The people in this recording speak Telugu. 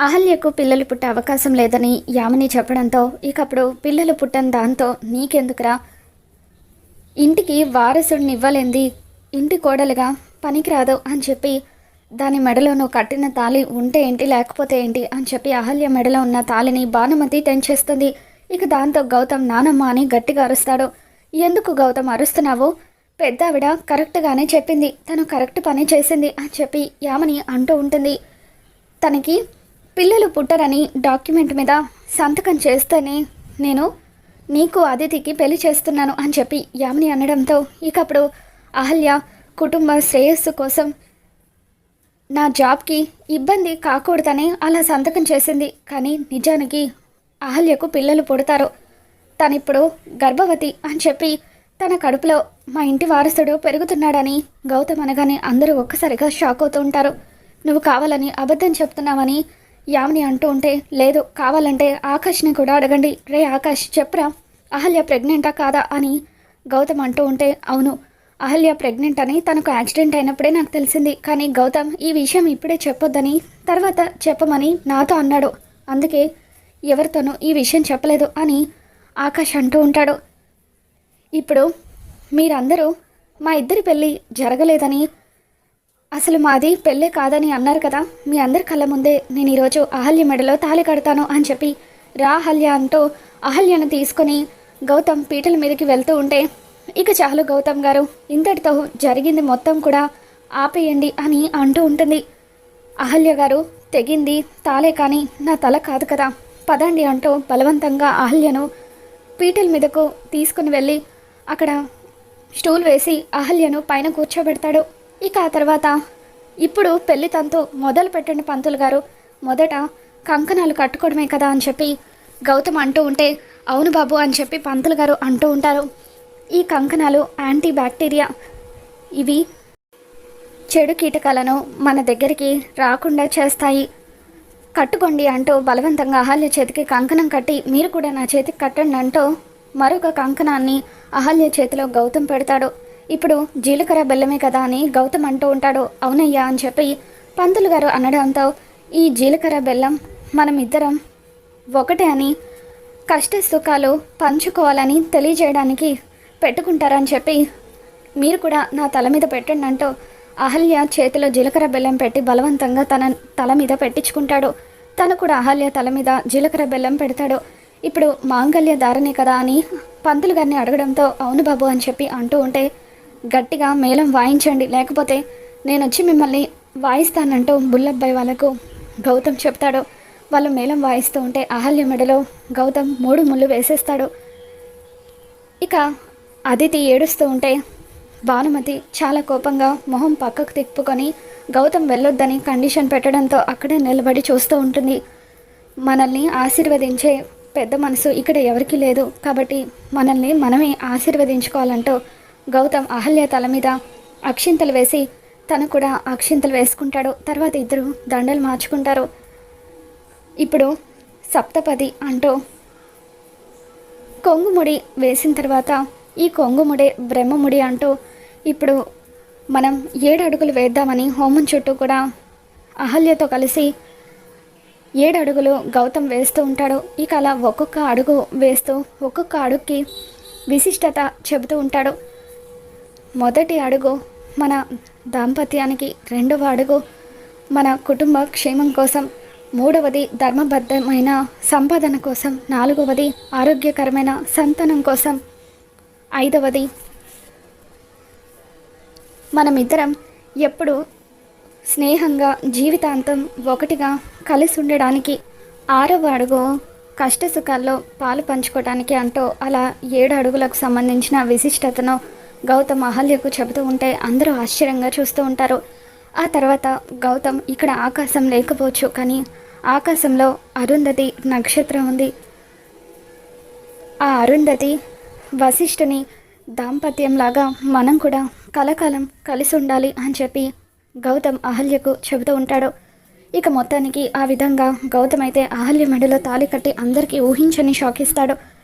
అహల్యకు పిల్లలు పుట్టే అవకాశం లేదని యామిని చెప్పడంతో ఇకప్పుడు పిల్లలు పుట్టని దాంతో నీకెందుకురా? ఇంటికి వారసుడిని ఇవ్వలేంది ఇంటి కోడలుగా పనికిరాదు అని చెప్పి దాని మెడలో నువ్వు కట్టిన తాళి ఉంటే ఏంటి లేకపోతే ఏంటి అని చెప్పి అహల్య మెడలో ఉన్న తాళిని భానుమతి తెంచేస్తుంది. ఇక దాంతో గౌతమ్ నానమ్మ అని గట్టిగా అరుస్తాడు. ఎందుకు గౌతమ్ అరుస్తున్నావు? పెద్ద ఆవిడ కరెక్ట్గానే చెప్పింది. తను కరెక్ట్ పని చేసింది అని చెప్పి యామని అంటూ ఉంటుంది. తనకి పిల్లలు పుట్టరని డాక్యుమెంట్ మీద సంతకం చేస్తేనే నేను నీకు అదితికి పెళ్ళి చేస్తున్నాను అని చెప్పి యామిని అనడంతో ఇక అప్పుడు అహల్య కుటుంబ శ్రేయస్సు కోసం నా జాబ్కి ఇబ్బంది కాకూడదని అలా సంతకం చేసింది. కానీ నిజానికి అహల్యకు పిల్లలు పుడతారు. తనిప్పుడు గర్భవతి అని చెప్పి తన కడుపులో మా ఇంటి వారసుడు పెరుగుతున్నాడని గౌతమ్ అనగానే అందరూ ఒక్కసారిగా షాక్ అవుతూ ఉంటారు. నువ్వు కావాలని అబద్ధం చెప్తున్నావని యామిని అంటూ ఉంటే లేదు కావాలంటే ఆకాష్ని కూడా అడగండి. రే ఆకాష్ చెప్పరా అహల్య ప్రెగ్నెంటా కాదా అని గౌతమ్ అంటూ ఉంటే అవును అహల్య ప్రెగ్నెంట్ అని తనకు యాక్సిడెంట్ అయినప్పుడే నాకు తెలిసింది. కానీ గౌతమ్ ఈ విషయం ఇప్పుడే చెప్పొద్దని తర్వాత చెప్పమని నాతో అన్నాడు. అందుకే ఎవరితోనూ ఈ విషయం చెప్పలేదు అని ఆకాష్ అంటూ ఉంటాడు. ఇప్పుడు మీరందరూ మా ఇద్దరి పెళ్ళి జరగలేదని అసలు మాది పెళ్ళే కాదని అన్నారు కదా మీ అందరి కళ్ళ ముందే నేను ఈరోజు అహల్య మెడలో తాళి కడతాను అని చెప్పి రా అహల్య అంటూ అహల్యను తీసుకొని గౌతమ్ పీటల మీదకి వెళ్తూ ఉంటే ఇక చాలు గౌతమ్ గారు ఇంతటితో జరిగింది మొత్తం కూడా ఆపేయండి అని అంటూ ఉంటుంది. అహల్య గారు తెగింది తాలే కానీ నా తల కాదు కదా పదండి అంటూ బలవంతంగా అహల్యను పీటల మీదకు తీసుకుని వెళ్ళి అక్కడ స్టూల్ వేసి అహల్యను పైన కూర్చోబెడతాడు. ఇక ఆ తర్వాత ఇప్పుడు పెళ్ళి తంతు మొదలు పెట్టండి పంతులు గారు. మొదట కంకణాలు కట్టుకోవడమే కదా అని చెప్పి గౌతమ్ అంటూ ఉంటే అవును బాబు అని చెప్పి పంతులు గారు అంటూ ఉంటారు. ఈ కంకణాలు యాంటీ బ్యాక్టీరియా. ఇవి చెడు కీటకాలను మన దగ్గరికి రాకుండా చేస్తాయి. కట్టుకోండి అంటూ బలవంతంగా అహల్య చేతికి కంకణం కట్టి మీరు కూడా నా చేతికి కట్టండి అంటూ మరొక కంకణాన్ని అహల్య చేతిలో గౌతమ్ పెడతాడు. ఇప్పుడు జీలకర్ర బెల్లమే కదా అని గౌతమ్ అంటూ ఉంటాడు. అవునయ్యా అని చెప్పి పంతులు గారు అనడంతో ఈ జీలకర్ర బెల్లం మనం ఇద్దరం ఒకటే అని కష్ట సుఖాలు పంచుకోవాలని తెలియజేయడానికి పెట్టుకుంటారని చెప్పి మీరు కూడా నా తల మీద పెట్టండి అంటూ అహల్య చేతిలో జీలకర్ర బెల్లం పెట్టి బలవంతంగా తన తల మీద పెట్టించుకుంటాడు. తను కూడా అహల్య తల మీద జీలకర్ర బెల్లం పెడతాడు. ఇప్పుడు మాంగల్య దారనే కదా అని పంతులు గారిని అడగడంతో అవును బాబు అని చెప్పి అంటూ ఉంటే గట్టిగా మేళం వాయించండి. లేకపోతే నేను వచ్చి మిమ్మల్ని వాయిస్తానంటూ బుల్లబ్బాయి వాళ్ళకు గౌతమ్ చెప్తాడు. వాళ్ళు మేళం వాయిస్తూ ఉంటే అహల్య మెడలో గౌతమ్ మూడు ముళ్ళు వేసేస్తాడు. ఇక అదితి ఏడుస్తూ ఉంటే భానుమతి చాలా కోపంగా మొహం పక్కకు తిప్పుకొని గౌతమ్ వెళ్ళొద్దని కండిషన్ పెట్టడంతో అక్కడే నిలబడి చూస్తూ ఉంటుంది. మనల్ని ఆశీర్వదించే పెద్ద మనసు ఇక్కడ ఎవరికీ లేదు. కాబట్టి మనల్ని మనమే ఆశీర్వదించుకోవాలంటూ గౌతమ్ అహల్య తల మీద అక్షింతలు వేసి తను కూడా అక్షింతలు వేసుకుంటాడు. తర్వాత ఇద్దరు దండలు మార్చుకుంటారు. ఇప్పుడు సప్తపది అంటూ కొంగుముడి వేసిన తర్వాత ఈ కొంగుముడే బ్రహ్మముడి అంటూ ఇప్పుడు మనం ఏడు అడుగులు వేద్దామని హోమం చుట్టూ కూడా అహల్యతో కలిసి ఏడు అడుగులు గౌతమ్ వేస్తూ ఉంటాడు. ఇక అలా ఒక్కొక్క అడుగు వేస్తూ ఒక్కొక్క అడుగుకి విశిష్టత చెబుతూ ఉంటాడు. మొదటి అడుగు మన దాంపత్యానికి రెండవ అడుగు మన కుటుంబ క్షేమం కోసం. మూడవది ధర్మబద్ధమైన సంపాదన కోసం. నాలుగవది ఆరోగ్యకరమైన సంతానం కోసం. ఐదవది మనమిద్దరం ఎప్పుడు స్నేహంగా జీవితాంతం ఒకటిగా కలిసి ఉండడానికి. ఆరవ అడుగు కష్ట సుఖాల్లో పాలు పంచుకోవడానికి అంటూ అలా ఏడు అడుగులకు సంబంధించిన విశిష్టతను గౌతమ్ అహల్యకు చెబుతూ ఉంటే అందరూ ఆశ్చర్యంగా చూస్తూ ఉంటారు. ఆ తర్వాత గౌతమ్ ఇక్కడ ఆకాశం లేకపోవచ్చు కానీ ఆకాశంలో అరుంధతి నక్షత్రం ఉంది. ఆ అరుంధతి వశిష్ఠుని దాంపత్యంలాగా మనం కూడా కలకాలం కలిసి ఉండాలి అని చెప్పి గౌతమ్ అహల్యకు చెబుతూ ఉంటాడు. ఇక మొత్తానికి ఆ విధంగా గౌతమ్ అయితే అహల్య మెడలో తాళి కట్టి అందరికీ ఊహించని షాక్ ఇస్తాడు.